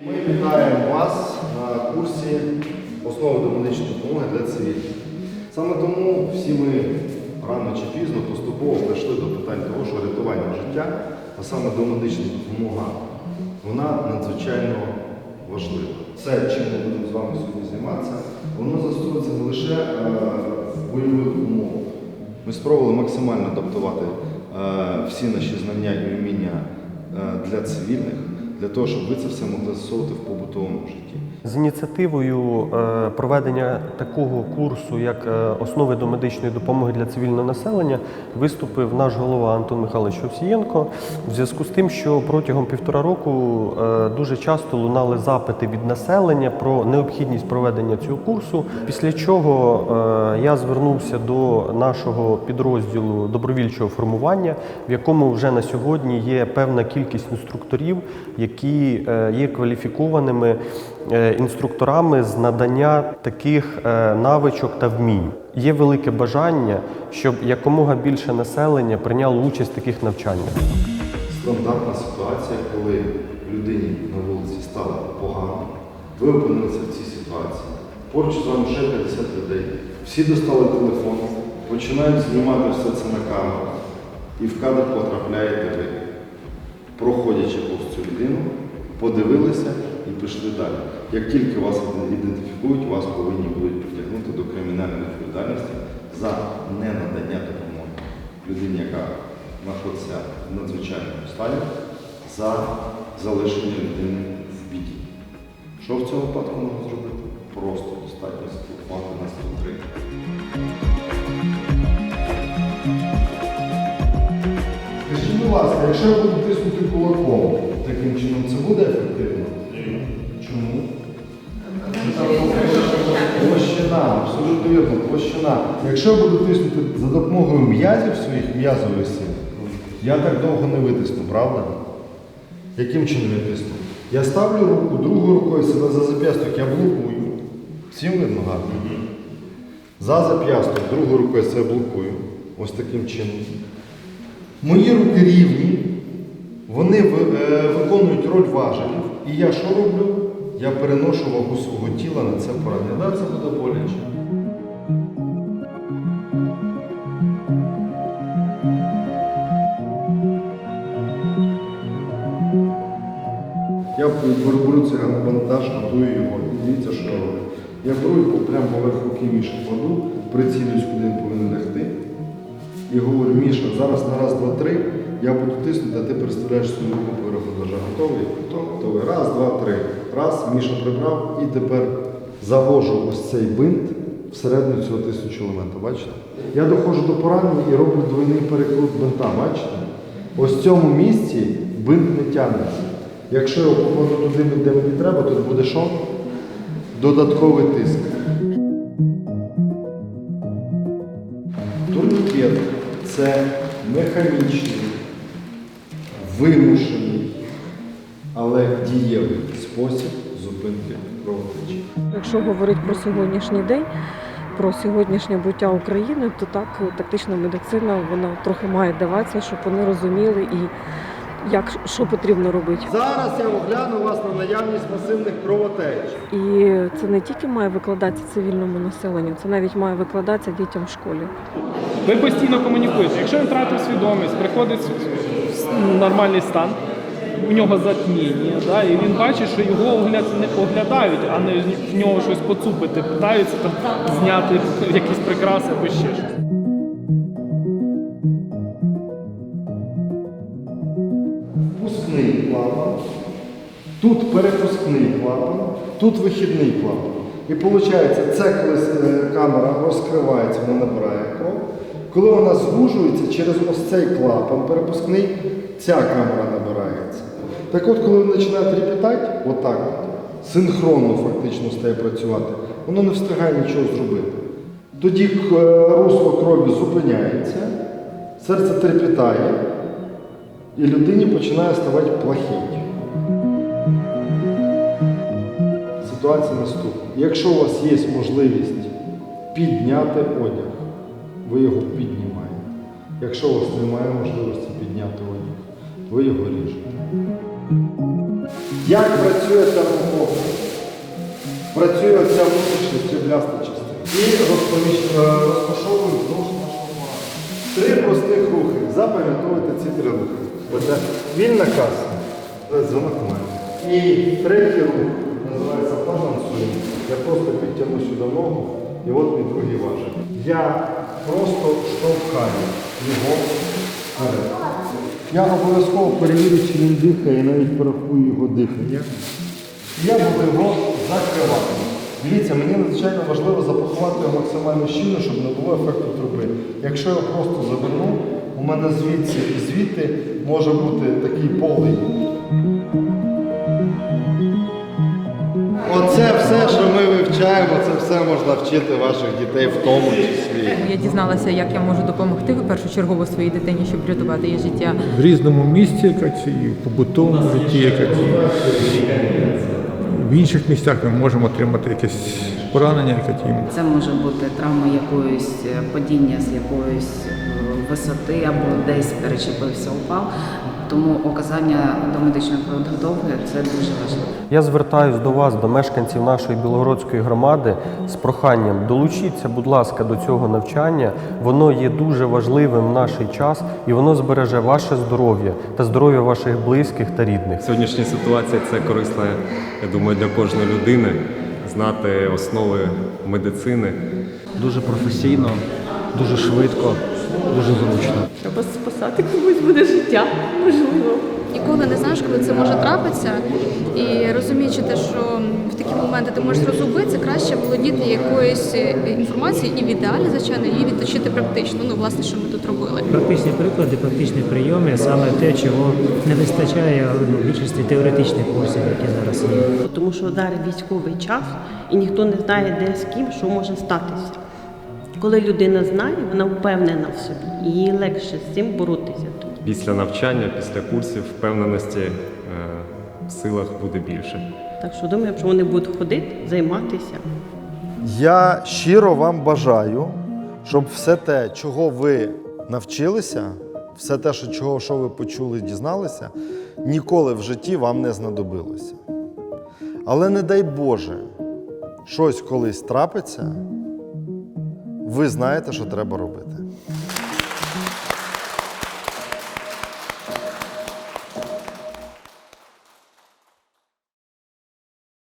Ми вітаємо вас на курсі основи до медичної допомоги для цивільних. Саме тому всі ми рано чи пізно поступово прийшли до питань того, що рятування життя, а саме домедична допомога, вона надзвичайно важлива. Все, чим ми будемо з вами сьогодні займатися, воно застосовується не лише е, бойових умовах. Ми спробували максимально адаптувати е, всі наші знання і вміння е, для цивільних, для того, щоб ви це все могли застосовувати в побутовому житті. З ініціативою е, проведення такого курсу, як е, основи до медичної допомоги для цивільного населення, виступив наш голова Антон Михайлович Овсієнко в зв'язку з тим, що протягом півтора року е, дуже часто лунали запити від населення про необхідність проведення цього курсу. Після чого я звернувся до нашого підрозділу добровільчого формування, в якому вже на сьогодні є певна кількість інструкторів, які є кваліфікованими інструкторами з надання таких е, навичок та вмінь. Є велике бажання, щоб якомога більше населення прийняло участь в таких навчаннях. Стандартна ситуація, коли людині на вулиці стало погано, ви опинилися в цій ситуації. Поруч з вами ще 50 людей. Всі достали телефон, починають знімати все це на камеру, і в кадр потрапляєте ви, проходячи повз цю людину, подивилися і пішли далі. Як тільки вас ідентифікують, вас повинні будуть притягнути до кримінальної відповідальності за ненадання допомоги людині, яка знаходиться в надзвичайному стані, за залишення людини в біді. Що в цьому випадку можна зробити? Просто достатньо зателефонувати на 103. Скажіть, будь ласка, якщо я буду тиснути кулаком, таким чином це буде ефективно? Площина, абсолютно вірно, площина. Якщо я буду тиснути за допомогою м'язів своїх м'язових я так довго не витисну, правда? Яким чином я тисну? Я ставлю руку, другою рукою себе за зап'ясток, я блокую. Всім видно гарно? За зап'ясток, другою рукою себе блокую. Ось таким чином. Мої руки рівні, вони е, виконують роль важелів. І я що роблю? Я переношу вагу свого тіла на це поранення. Да, це буде боляче. Я беру цей бандаж, готую його. І дивіться, що я роблю. Я беру його прямо поверх руки Міші кладу, прицілюсь, куди він повинен лягти. І говорю, Міша, зараз на раз, два, три, я буду тиснути, а ти представляєш свою руку поверх бандажа. Готовий? Готовий. Раз, два, три. Раз, Міша прибрав і тепер завожу ось цей бинт всередину цього тиснучого елемента. Бачите? Я доходжу до поранення і роблю двойний перекрут бинта. Бачите? Ось в цьому місці бинт не тягнеться. Якщо я покладу туди, де мені треба, тут буде що? Додатковий тиск. Турнікет це механічний, вимушений, але дієвий спосіб зупинки кровотечі. Якщо говорити про сьогоднішній день, про сьогоднішнє буття України, то так тактична медицина вона трохи має даватися, щоб вони розуміли і як що потрібно робити. Зараз я огляну вас на наявність масивних кровотеч. І це не тільки має викладатися цивільному населенню, це навіть має викладатися дітям в школі. Ви постійно комунікуєте. Якщо він втратив свідомість, приходить в нормальний стан, у нього затміння, да, і він бачить, що його оглядають, а не в нього щось поцупити, питаються там зняти якісь прикраси або ще щось. Впускний клапан, тут перепускний клапан, тут вихідний клапан. І виходить, це коли е, камера розкривається, вона набирає кров. Коли вона звужується через ось цей клапан перепускний, ця камера набирається. Так от, коли він починає тріпітати, отак, синхронно фактично стає працювати, воно не встигає нічого зробити. Тоді е, русло крові зупиняється, серце трепітає, і людині починає ставати плахіть. Ситуація наступна. Якщо у вас є можливість підняти одяг, ви його піднімаєте. Якщо у вас немає можливості підняти одяг, ви його ріжете. Як працює термофоб? Працює оця внутрішня срібляста частина. І е, розташовують вздовж нашого плану. Три простих рухи. Запам'ятовуйте ці три рухи. Оце вільна каса. Це дзвонок мене. І третій рух називається балансує. Я просто підтягну сюди ногу, і от мій другий важик. Я просто штовхаю його вперед. Я обов'язково перевірю, чи він дихає, навіть порахую його дихання. Я буду його закривати. Дивіться, мені надзвичайно важливо запакувати його максимально щільно, щоб не було ефекту труби. Якщо я просто заверну, у мене звідси і звідти може бути такий полий. Оце все, що ми вивчаємо, це все можна вчити ваших дітей в тому числі. Я дізналася, як я можу допомогти в першу чергу своїй дитині, щоб врятувати її життя. в різному місці, якось, і в побутовому житті, якось. в інших місцях ми можемо отримати якесь поранення, якесь. Це може бути травма якоїсь е, падіння з якоїсь е, висоти або десь перечепився упав. Тому оказання домедичної підготовки це дуже важливо. Я звертаюсь до вас, до мешканців нашої білогородської громади, з проханням долучіться, будь ласка, до цього навчання. Воно є дуже важливим в наш час і воно збереже ваше здоров'я та здоров'я ваших близьких та рідних. Сьогоднішня ситуація це корисно, я думаю, для кожної людини знати основи медицини. дуже професійно, дуже швидко, дуже зручно. Треба спасати комусь буде життя, можливо. Ніколи не знаєш, коли це може трапитися. І розуміючи те, що в такі моменти ти можеш розгубитися, краще володіти якоюсь е, інформацією і в ідеалі, звичайно, її відточити практично. Ну, власне, що ми тут робили. Практичні приклади, практичні прийоми саме те, чого не вистачає ну, в більшості теоретичних курсів, які зараз є. Тому що зараз військовий час і ніхто не знає, де з ким, що може статися. Коли людина знає, вона впевнена в собі, і їй легше з цим боротися. Після навчання, після курсів впевненості е, в силах буде більше. Так що думаю, що вони будуть ходити, займатися. Я щиро вам бажаю, щоб все те, чого ви навчилися, все те, що, чого, що ви почули, дізналися, ніколи в житті вам не знадобилося. Але не дай Боже, щось колись трапиться, ви знаєте, що треба робити.